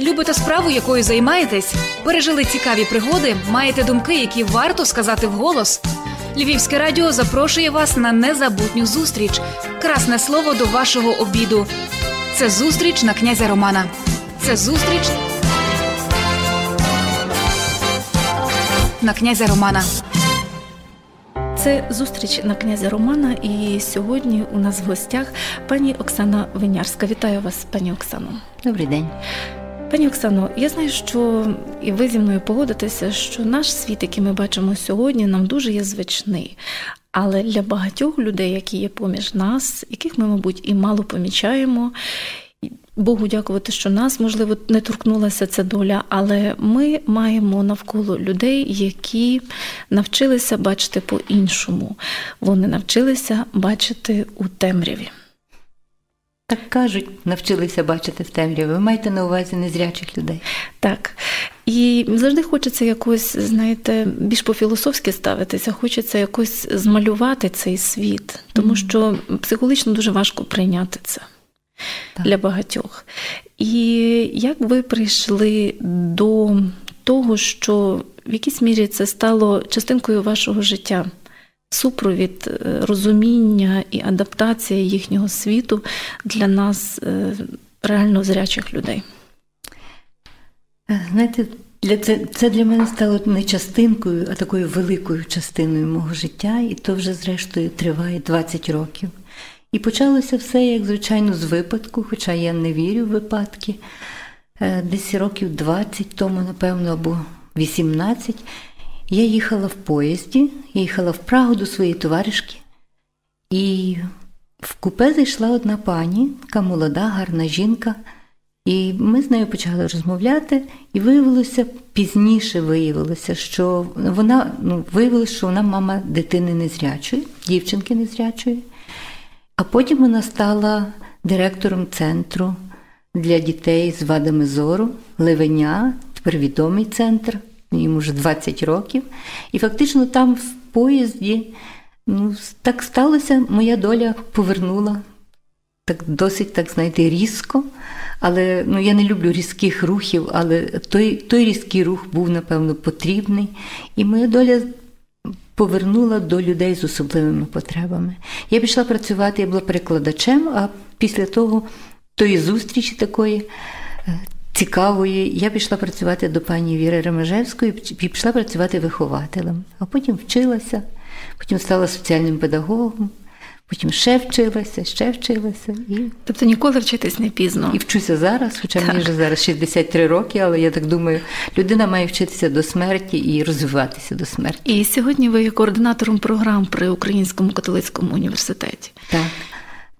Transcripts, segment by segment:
Любите справу, якою займаєтесь? Пережили цікаві пригоди, маєте думки, які варто сказати вголос. Львівське радіо запрошує вас на незабутню зустріч. Красне слово до вашого обіду. Це зустріч на князя Романа. Це зустріч на князя Романа. Це зустріч на князя Романа. І сьогодні у нас в гостях пані Оксана Винярська. Вітаю вас, пані Оксано. Добрий день. Пані Оксано, я знаю, що і ви зі мною погодитеся, що наш світ, який ми бачимо сьогодні, нам дуже є звичний. Але для багатьох людей, які є поміж нас, яких ми, мабуть, і мало помічаємо. Богу дякувати, що нас, можливо, не торкнулася ця доля, але ми маємо навколо людей, які навчилися бачити по-іншому. Вони навчилися бачити у темряві. Так кажуть, навчилися бачити в темряві. Ви маєте на увазі незрячих людей. Так. І завжди хочеться якось, знаєте, більш по-філософськи ставитися, хочеться якось змалювати цей світ, тому що психологічно дуже важко прийняти це так. для багатьох. І як ви прийшли до того, що в якійсь мірі це стало частинкою вашого життя? Супровід е, розуміння і адаптація їхнього світу для нас е, реально зрячих людей. Е, знаєте, для це, це для мене стало не частинкою, а такою великою частиною мого життя, і то вже, зрештою, триває 20 років. І почалося все, як звичайно, з випадку, хоча я не вірю в випадки. Десь років 20 тому, напевно, або 18. Я їхала в поїзді, я їхала в Прагу до своєї товаришки, і в купе зайшла одна пані, така молода, гарна жінка. І ми з нею почали розмовляти, і виявилося пізніше виявилося, що вона ну, виявилося, що вона мама дитини незрячої, дівчинки незрячої. А потім вона стала директором центру для дітей з вадами зору, Левеня, тепер відомий центр йому вже 20 років. І фактично там в поїзді ну, так сталося, моя доля повернула так досить, так знаєте, різко. Але ну, я не люблю різких рухів, але той той різкий рух був, напевно, потрібний. І моя доля повернула до людей з особливими потребами. Я пішла працювати, я була перекладачем, а після того, тої зустрічі такої, е, цікавої. Я пішла працювати до пані Віри Ремежевської пішла працювати вихователем, а потім вчилася, потім стала соціальним педагогом. Потім ще вчилася, ще вчилася. І... Тобто ніколи вчитись не пізно. І вчуся зараз, хоча так. мені вже зараз 63 роки, але я так думаю, людина має вчитися до смерті і розвиватися до смерті. І сьогодні ви є координатором програм при Українському католицькому університеті. Так.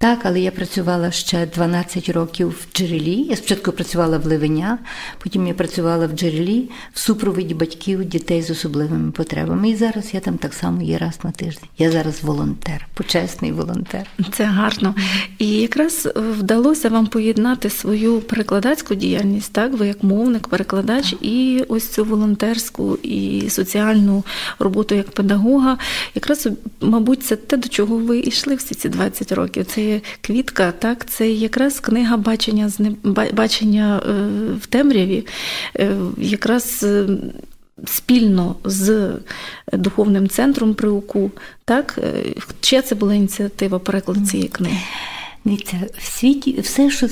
Так, але я працювала ще 12 років в джерелі. Я спочатку працювала в Левеня, потім я працювала в джерелі в супроводі батьків дітей з особливими потребами. І зараз я там так само є раз на тиждень. Я зараз волонтер, почесний волонтер. Це гарно. І якраз вдалося вам поєднати свою перекладацьку діяльність, так ви як мовник, перекладач, так. і ось цю волонтерську і соціальну роботу як педагога. Якраз, мабуть, це те, до чого ви йшли всі ці 20 років. Це квітка, так, це якраз книга бачення бачення е, в темряві, е, якраз е, спільно з духовним центром при УКУ. Так? Чия це була ініціатива перекладу цієї книги? Дивіться, в світі все, що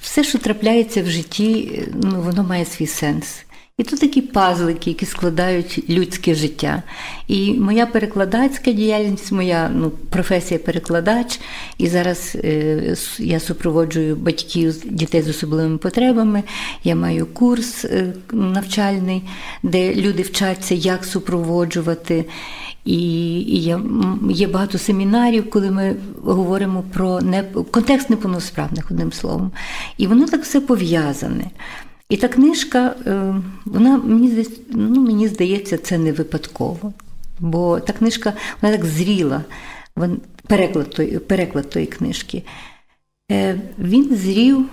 все, що трапляється в житті, ну, воно має свій сенс. І тут такі пазлики, які складають людське життя. І моя перекладацька діяльність, моя ну, професія перекладач, і зараз е, я супроводжую батьків дітей з особливими потребами. Я маю курс е, навчальний, де люди вчаться, як супроводжувати. І і є, є багато семінарів, коли ми говоримо про не, контекст неповносправних, одним словом. І воно так все пов'язане. І та книжка, е, вона мені ну, мені здається, це не випадково. Бо та книжка вона так зріла, переклад тої, переклад тої книжки. Е, він зрів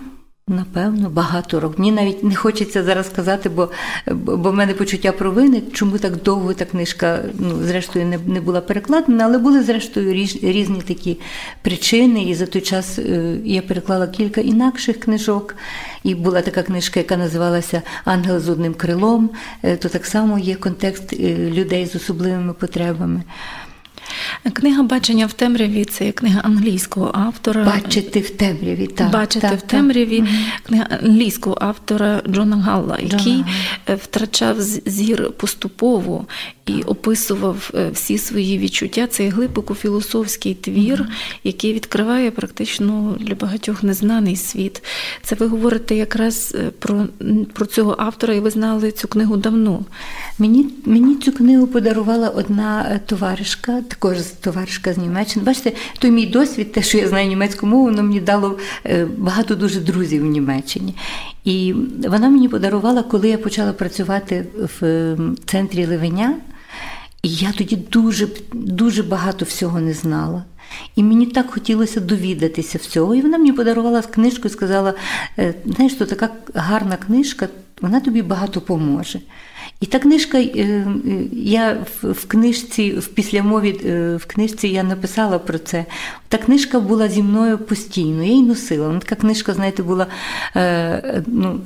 Напевно, багато років. Мені навіть не хочеться зараз сказати, бо бо в мене почуття провини, чому так довго та книжка, ну, зрештою, не не була перекладена, але були, зрештою, різ, різні такі причини. І за той час е, я переклала кілька інакших книжок. І була така книжка, яка називалася Ангел з одним крилом. Е, то так само є контекст е, людей з особливими потребами. Книга Бачення в темряві це книга англійського автора. Бачити в темряві. так. Бачити так, в темряві так. книга англійського автора Джона Галла, який Джона. Е, втрачав зір поступово і описував е, всі свої відчуття. Це глибоко філософський твір, який відкриває практично для багатьох незнаний світ. Це ви говорите якраз е, про про цього автора, і ви знали цю книгу давно. Мені мені цю книгу подарувала одна товаришка, також товаришка з Німеччини. Бачите, той мій досвід, те, що я знаю німецьку мову, воно мені дало багато дуже друзів в Німеччині. І вона мені подарувала, коли я почала працювати в центрі Левеня. І я тоді дуже дуже багато всього не знала. І мені так хотілося довідатися всього. І вона мені подарувала книжку і сказала: «Е, знаєш, то така гарна книжка, вона тобі багато поможе. І та книжка, е, е, я в книжці, в післямові в книжці я написала про це. Та книжка була зі мною постійно, я її носила. Така книжка, знаєте, була ну,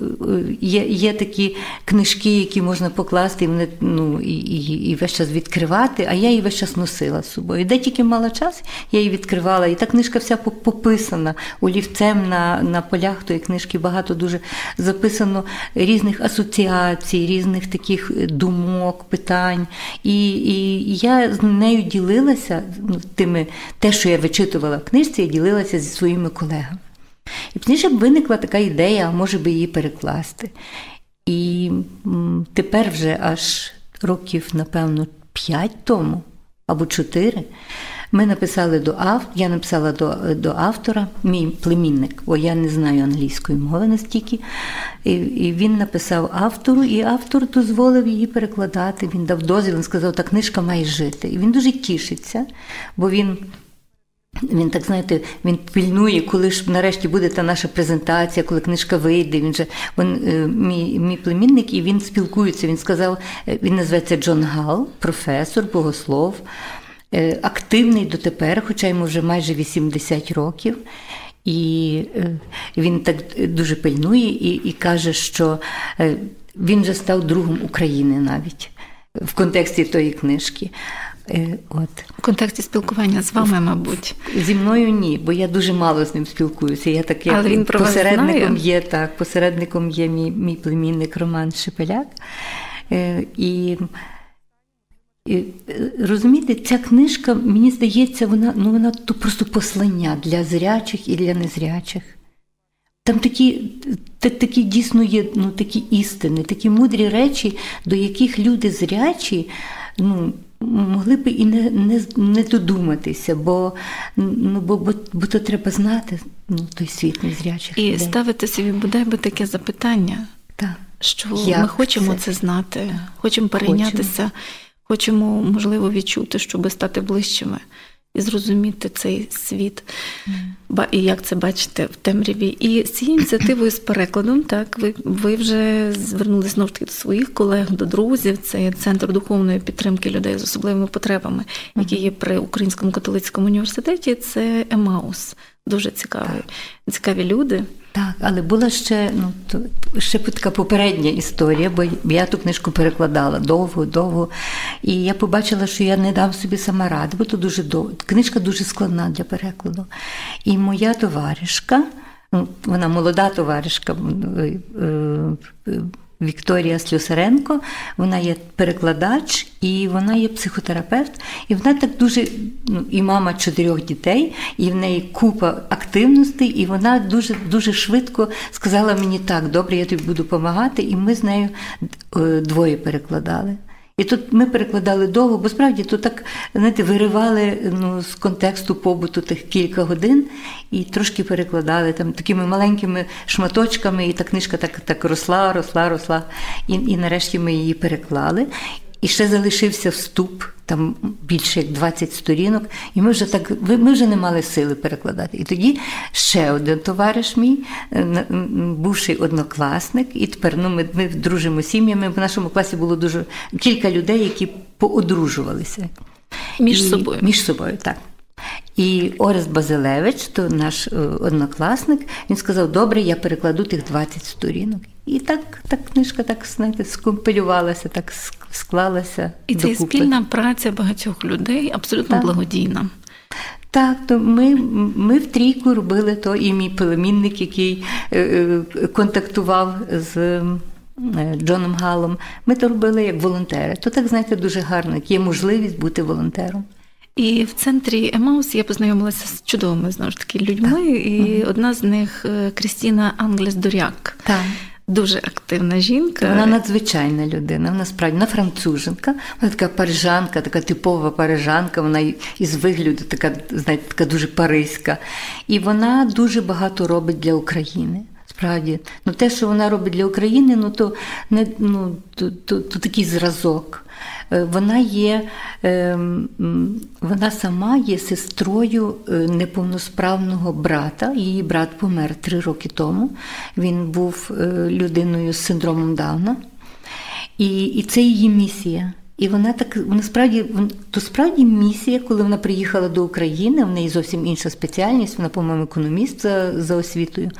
є є такі книжки, які можна покласти і вони, ну, і, і, і весь час відкривати, а я її весь час носила з собою. Де тільки мала час, я її відкривала. І та книжка вся пописана олівцем на на полях тої книжки багато дуже записано різних асоціацій, різних таких думок, питань. І і я з нею ділилася ну, тими, те, що я вичитувала в книжці, я ділилася зі своїми колегами. І пізніше виникла така ідея, а може би її перекласти. І тепер вже аж років, напевно, п'ять тому або чотири. Ми написали до автора, я написала до до автора, мій племінник, бо я не знаю англійської мови настільки. І і він написав автору, і автор дозволив її перекладати. Він дав дозвіл, він сказав, та книжка має жити. І він дуже тішиться, бо він. Він так знаєте, він пильнує, коли ж нарешті буде та наша презентація, коли книжка вийде. Він же він, е, мій мій племінник, і він спілкується. Він сказав, е, він називається Джон Гал, професор, богослов. Е, активний дотепер, хоча йому вже майже 80 років. І е, він так дуже пильнує і, і каже, що е, він вже став другом України навіть в контексті тої книжки. От. В контексті спілкування з вами, мабуть. Зі мною ні, бо я дуже мало з ним спілкуюся. Я таке Але він про посередником знає? є так, посередником є мій мій племінник Роман Шепеляк. І Е, розумієте, ця книжка, мені здається, вона ну, вона то просто послання для зрячих і для незрячих. Там такі такі дійсно є ну, такі істини, такі мудрі речі, до яких люди зрячі ну, могли б і не не, не додуматися, бо ну, бо, бо, бо то треба знати ну, той світ незрячих. І людей. ставити собі бодай би таке запитання, так. що Як ми хочемо це, це знати, хочемо перейнятися. Хочемо. Хочемо, можливо, відчути, щоб стати ближчими і зрозуміти цей світ, mm. і як це бачите в темряві. І з цією ініціативою з перекладом, так, ви ви вже звернулися знову ж таки до своїх колег, до друзів. Це центр духовної підтримки людей з особливими потребами, який є при Українському католицькому університеті. Це Емаус. Дуже цікаві, цікаві люди. Так, але була ще ну ще така попередня історія, бо я ту книжку перекладала довго, довго. І я побачила, що я не дам собі сама ради, бо то дуже довго. Книжка дуже складна для перекладу. І моя товаришка, ну, вона молода товаришка. Вікторія Слюсаренко, вона є перекладач і вона є психотерапевт, і вона так дуже ну, і мама чотирьох дітей, і в неї купа активностей, і вона дуже дуже швидко сказала мені так, добре, я тобі буду допомагати, і ми з нею е, двоє перекладали. І тут ми перекладали довго, бо справді тут так знаєте, виривали ну, з контексту побуту тих кілька годин і трошки перекладали там такими маленькими шматочками, і та книжка так так росла, росла, росла. І і нарешті ми її переклали. І ще залишився вступ, там більше як 20 сторінок, і ми вже так ми вже не мали сили перекладати. І тоді ще один товариш мій, е, бувший однокласник, і тепер ну, ми ми дружимо сім'ями. В нашому класі було дуже кілька людей, які поодружувалися між і, собою. Між собою, так. І Орест Базилевич, то наш е, однокласник, він сказав: Добре, я перекладу тих 20 сторінок. І так так книжка так знаєте, скомпилювалася, так склалася. І це спільна праця багатьох людей, абсолютно так. благодійна. Так, то ми ми в трійку робили то, і мій племінник, який е, е, контактував з е, Джоном Галом. Ми то робили як волонтери. То так знаєте, дуже гарно, як є можливість бути волонтером. І в центрі Емаус я познайомилася з чудовими знову ж таки людьми, так. і угу. одна з них Крістіна Англес Дуряк. Так. Дуже активна жінка. Вона надзвичайна людина. Вона справді вона француженка, вона така парижанка, така типова парижанка. Вона із вигляду така, знаєте, така дуже паризька. І вона дуже багато робить для України. Справді, ну те, що вона робить для України, ну то не ну то, то, то такий зразок. Е, вона є, ем, вона сама є сестрою е, неповносправного брата. Її брат помер три роки тому. Він був е, людиною з синдромом Дауна. І, І це її місія. І вона так насправді то справді місія, коли вона приїхала до України, в неї зовсім інша спеціальність, вона, по-моєму, економіст за, за освітою.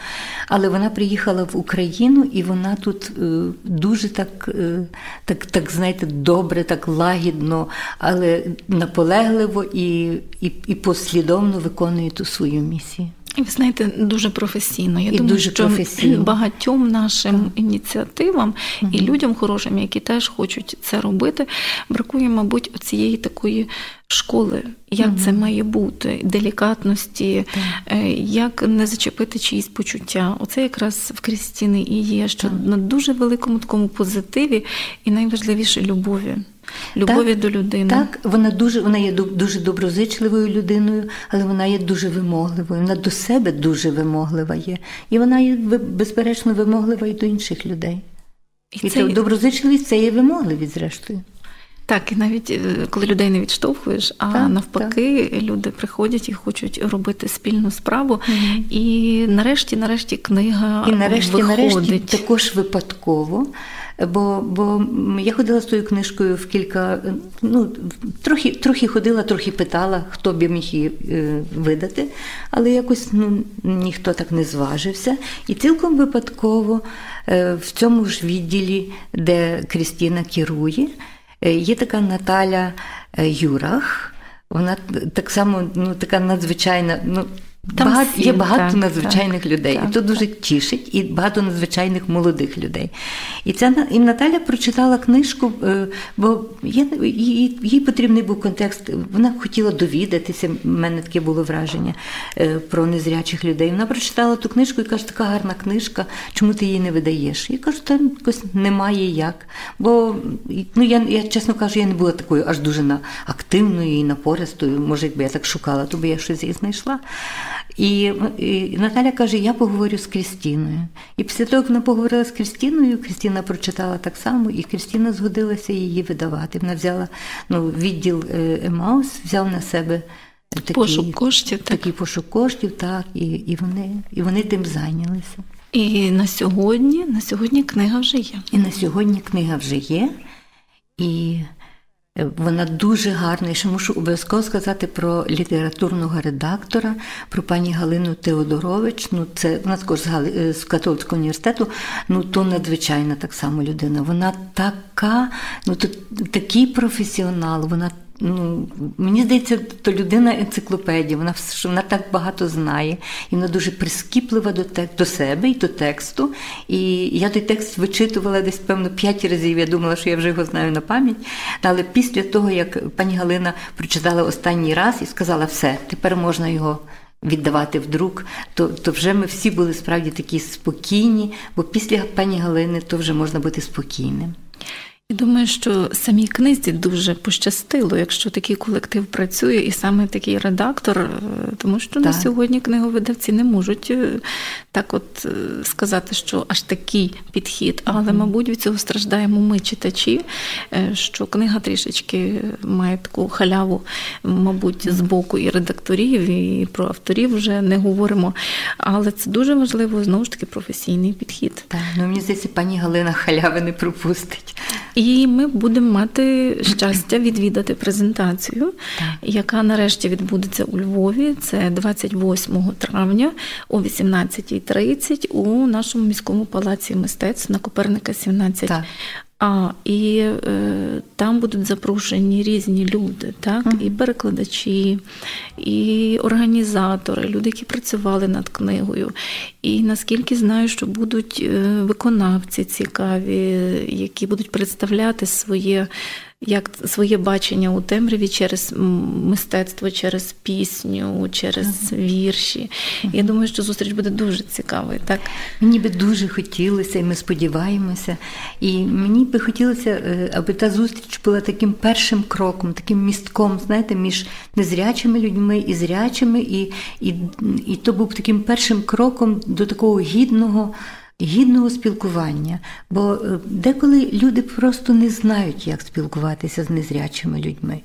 Але вона приїхала в Україну і вона тут е, дуже так, е, так, так, знаєте, добре, так лагідно, але наполегливо і, і, і послідовно виконує ту свою місію. І ви знаєте, дуже професійно. Я і думаю, дуже що професійно. багатьом нашим так. ініціативам угу. і людям хорошим, які теж хочуть це робити, бракує, мабуть, цієї такої школи, як угу. це має бути, делікатності, так. Е, як не зачепити чиїсь почуття. Оце якраз в Крістіни і є, що так. на дуже великому такому позитиві і найважливіше любові любові так, до людини. Так, вона дуже вона є дуже доброзичливою людиною, але вона є дуже вимогливою. Вона до себе дуже вимоглива є. І вона є безперечно вимоглива і до інших людей. І, і це... доброзичливість це є вимогливість, зрештою. Так, і навіть е, коли людей не відштовхуєш, а так, навпаки, так. люди приходять і хочуть робити спільну справу. mm І нарешті, нарешті, книга і нарешті, виходить. нарешті також випадково. Бо бо я ходила з тою книжкою в кілька, ну трохи трохи ходила, трохи питала, хто б міг її е, видати, але якось ну, ніхто так не зважився. І цілком випадково е, в цьому ж відділі, де Крістіна керує, є така Наталя Юрах. Вона так само ну, така надзвичайна. ну, там багато, Є багато так, надзвичайних так, людей, так, і то дуже тішить, і багато надзвичайних молодих людей. І ця і Наталя прочитала книжку, е, бо їй, їй потрібний був контекст. Вона хотіла довідатися. в мене таке було враження е, про незрячих людей. Вона прочитала ту книжку і каже, така гарна книжка, чому ти її не видаєш? Я кажу, та якось немає як. Бо ну, я, я чесно кажу, я не була такою аж дуже активною і напористою. Може, якби я так шукала, то би я щось і знайшла. І, і Наталя каже: Я поговорю з Крістіною. І після того, як вона поговорила з Крістіною, Крістіна прочитала так само, і Крістіна згодилася її видавати. Вона взяла ну, відділ е, Емаус, взяв на себе такий пошук коштів, такий пошук коштів, так, і і, вони і вони тим зайнялися. І на сьогодні, на сьогодні книга вже є. І на сьогодні книга вже є. І вона дуже гарна. І ще мушу обов'язково сказати про літературного редактора, про пані Галину Теодорович. Ну, це вона також з, е, католицького університету. Ну то надзвичайна так само людина. Вона така, ну то такий професіонал. Вона ну, мені здається, то людина енциклопедія, вона вона так багато знає, і вона дуже прискіплива до до себе і до тексту. І я той текст вичитувала десь, певно, п'ять разів. Я думала, що я вже його знаю на пам'ять. Але після того, як пані Галина прочитала останній раз і сказала, все, тепер можна його. Віддавати в друк, то то вже ми всі були справді такі спокійні, бо після пані Галини то вже можна бути спокійним. Думаю, що самій книзі дуже пощастило, якщо такий колектив працює, і саме такий редактор, е, тому що так. на сьогодні книговидавці не можуть е, так от е, сказати, що аж такий підхід. Але, мабуть, від цього страждаємо ми, читачі, що книга трішечки має таку халяву, мабуть, з боку і редакторів, і про авторів вже не говоримо. Але це дуже важливо знову ж таки професійний підхід. Так, ну мені здається, пані Галина халяви не пропустить. І ми будемо мати щастя відвідати презентацію, яка нарешті відбудеться у Львові. Це 28 травня о 18.30 у нашому міському палаці мистецтв на Коперника 17. А і е, там будуть запрошені різні люди, так mm-hmm. і перекладачі, і організатори, люди, які працювали над книгою. І наскільки знаю, що будуть е, виконавці цікаві, які будуть представляти своє як своє бачення у темряві через мистецтво, через пісню, через вірші. Я думаю, що зустріч буде дуже цікавою. Так мені би дуже хотілося, і ми сподіваємося. І мені би хотілося, е, аби та зустріч була таким першим кроком, таким містком, знаєте, між незрячими людьми і зрячими, і, і, і то був таким першим кроком до такого гідного гідного спілкування. Бо е, деколи люди просто не знають, як спілкуватися з незрячими людьми.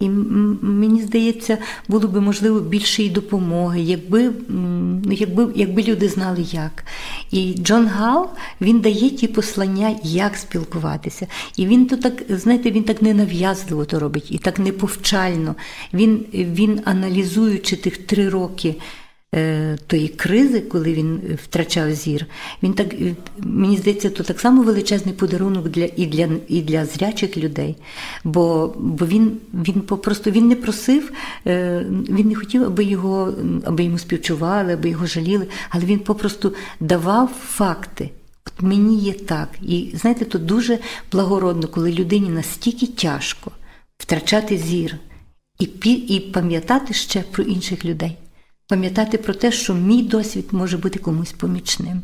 І мені здається, було б можливо більше і допомоги, якби якби, якби люди знали як. І Джон Гал він дає ті послання, як спілкуватися. І він то так, знаєте, він так ненав'язливо то робить і так неповчально. Він, Він аналізуючи тих три роки. Е, тої кризи, коли він втрачав зір, він так мені здається, то так само величезний подарунок для і для і для зрячих людей. Бо бо він він просто він не просив, е, він не хотів, аби його аби йому співчували, аби його жаліли, але він попросту давав факти. От мені є так. І знаєте, то дуже благородно, коли людині настільки тяжко втрачати зір і і пам'ятати ще про інших людей пам'ятати про те, що мій досвід може бути комусь помічним.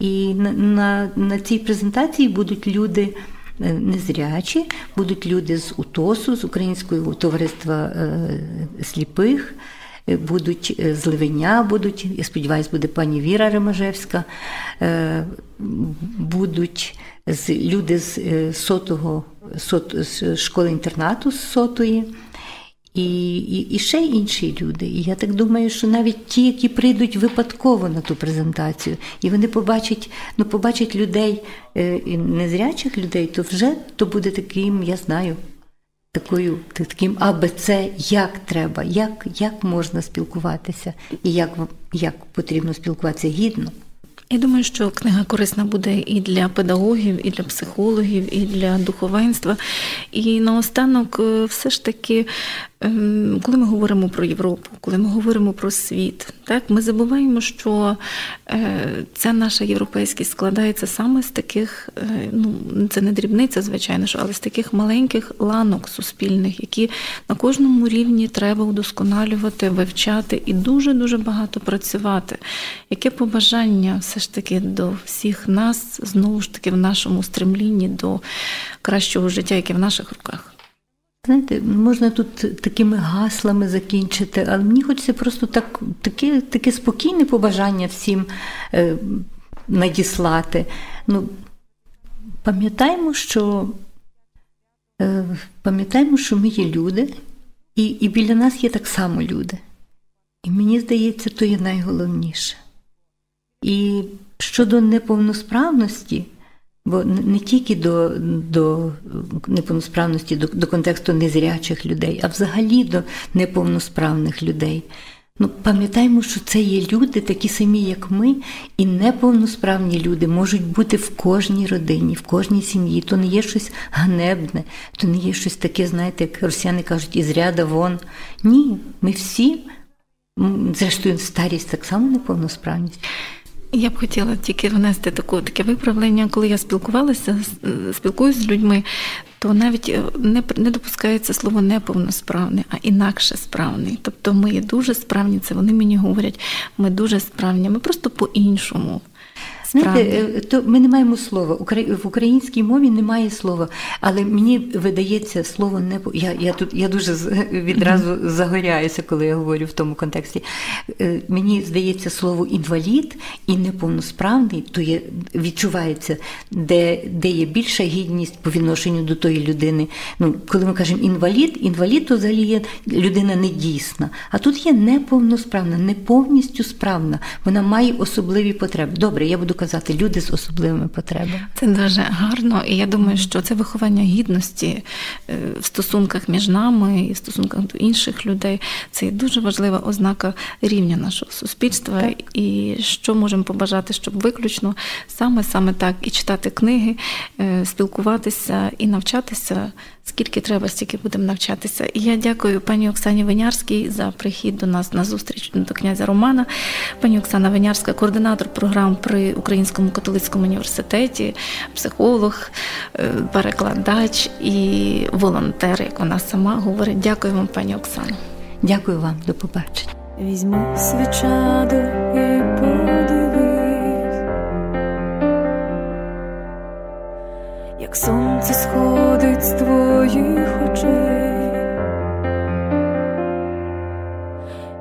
І на, на, на цій презентації будуть люди. Е, незрячі, будуть люди з УТОСу, з Українського товариства е, сліпих, е, будуть з Ливеня, будуть, я сподіваюся, буде пані Віра Ремажевська, будуть люди з сотого, сот, з школи інтернату з сотої і і, і ще інші люди. І я так думаю, що навіть ті, які прийдуть випадково на ту презентацію, і вони побачать ну, побачать людей, е, незрячих людей, то вже то буде таким, я знаю, такою, таким АБЦ, як треба, як як можна спілкуватися, і як, як потрібно спілкуватися гідно. Я думаю, що книга корисна буде і для педагогів, і для психологів, і для духовенства. І наостанок, е, все ж таки, ем, коли ми говоримо про Європу, коли ми говоримо про світ, так ми забуваємо, що е, ця наша європейськість складається саме з таких, е, ну це не дрібниця, звичайно, але з таких маленьких ланок суспільних, які на кожному рівні треба удосконалювати, вивчати і дуже дуже багато працювати. Яке побажання все ж таки до всіх нас, знову ж таки, в нашому стремлінні до кращого життя, яке в наших руках. Знаєте, можна тут такими гаслами закінчити, але мені хочеться просто так, таке таке спокійне побажання всім е, надіслати. Ну, Пам'ятаємо, що е, пам'ятаємо, що ми є люди, і, і біля нас є так само люди. І мені здається, то є найголовніше. І щодо неповносправності, бо не тільки до до неповносправності, до, до контексту незрячих людей, а взагалі до неповносправних людей. Ну, пам'ятаємо, що це є люди, такі самі, як ми, і неповносправні люди можуть бути в кожній родині, в кожній сім'ї. То не є щось ганебне, то не є щось таке, знаєте, як росіяни кажуть, із ряда вон. Ні, ми всі, зрештою, старість так само неповносправність. Я б хотіла тільки внести таку таке виправлення, коли я спілкувалася, спілкуюся з людьми, то навіть е, не не допускається слово неповносправний, а інакше справний. Тобто ми дуже справні, це вони мені говорять, ми дуже справні, ми просто по-іншому Знаєте, е, то ми не маємо слова. В українській мові немає слова, але мені видається слово не я, я тут я дуже відразу загоряюся, коли я говорю в тому контексті. Е, мені здається, слово інвалід і неповносправний, то є відчувається, де де є більша гідність по відношенню до тої людини. Ну, коли ми кажемо інвалід, інвалід то взагалі є людина недійсна. А тут є неповносправна, не повністю справна. Вона має особливі потреби. Добре, я буду казати, люди з особливими потребами. Це дуже гарно, і я думаю, що це виховання гідності е, в стосунках між нами і в стосунках до інших людей. Це дуже важлива ознака рівня нашого суспільства. Так. І що можемо побажати, щоб виключно саме саме так і читати книги, е, спілкуватися і навчатися. Скільки треба, стільки будемо навчатися. І я дякую пані Оксані Венярській за прихід до нас на зустріч до князя Романа. Пані Оксана Венярська, координатор програм при Українському католицькому університеті, психолог, е, перекладач і волонтер, як вона сама говорить. Дякую вам, пані Оксано. Дякую вам, до побачення. Візьми свічаду і подивись, сонце сходить з твоїх очей,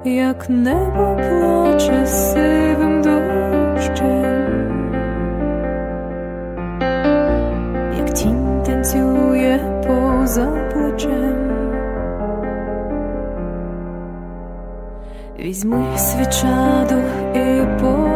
як небо плаче сивим дощем, як тінь танцює поза плечем. Візьми свічаду і по.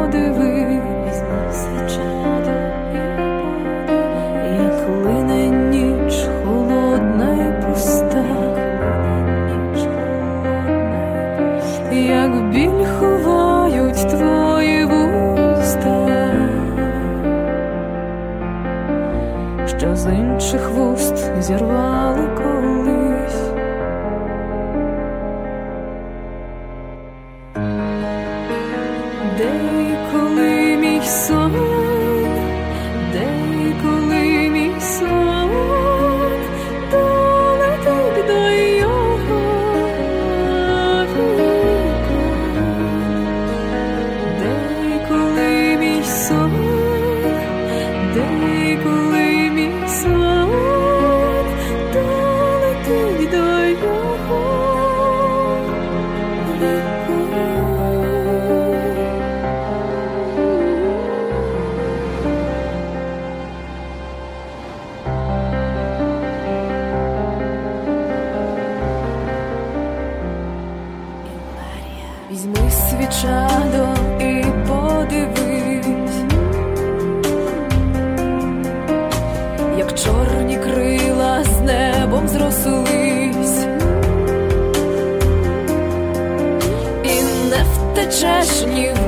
trust in you.